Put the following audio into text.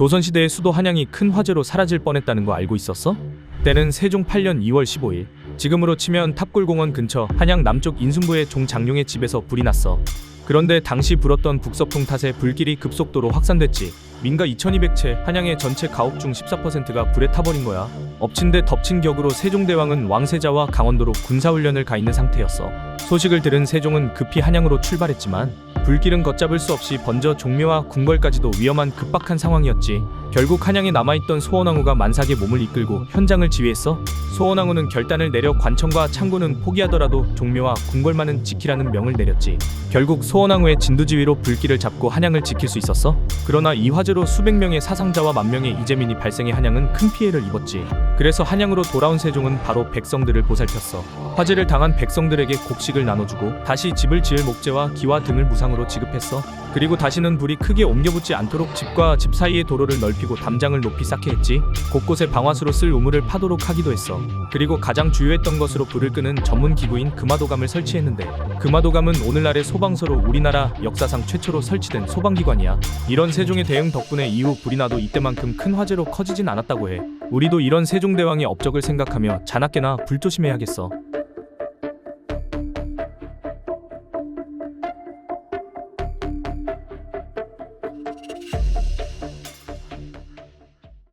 조선시대의 수도 한양이 큰 화재로 사라질 뻔했다는 거 알고 있었어? 때는 세종 8년 2월 15일. 지금으로 치면 탑골공원 근처 한양 남쪽 인순부의 종장룡의 집에서 불이 났어. 그런데 당시 불었던 북서풍 탓에 불길이 급속도로 확산됐지. 민가 2200채, 한양의 전체 가옥 중 14%가 불에 타버린 거야. 엎친 데 덮친 격으로 세종대왕은 왕세자와 강원도로 군사훈련을 가 있는 상태였어. 소식을 들은 세종은 급히 한양으로 출발했지만 불길은 걷잡을 수 없이 번져 종묘와 궁궐까지도 위험한 급박한 상황이었지. 결국 한양에 남아있던 소원왕후가 만삭의 몸을 이끌고 현장을 지휘했어. 소원왕후는 결단을 내려 관청과 창고는 포기하더라도 종묘와 궁궐만은 지키라는 명을 내렸지. 결국 소원왕후의 진두지휘로 불길을 잡고 한양을 지킬 수 있었어. 그러나 이 화재로 수백 명의 사상자와 만 명의 이재민이 발생해 한양은 큰 피해를 입었지. 그래서 한양으로 돌아온 세종은 바로 백성들을 보살폈어. 화재를 당한 백성들에게 곡식을 나눠주고 다시 집을 지을 목재와 기와 등을 무상으로 지급했어. 그리고 다시는 불이 크게 옮겨붙지 않도록 집과 집 사이의 도로를 넓히고 담장을 높이 쌓게 했지. 곳곳에 방화수로 쓸 우물을 파도록 하기도 했어. 그리고 가장 주요했던 것으로 불을 끄는 전문 기구인 금화도감을 설치했는데 금화도감은 오늘날의 소방서로 우리나라 역사상 최초로 설치된 소방기관이야. 이런 세종의 대응 덕분에 이후 불이 나도 이때만큼 큰 화재로 커지진 않았다고 해. 우리도 이런 세종대왕의 업적을 생각하며 자나깨나 불조심해야겠어.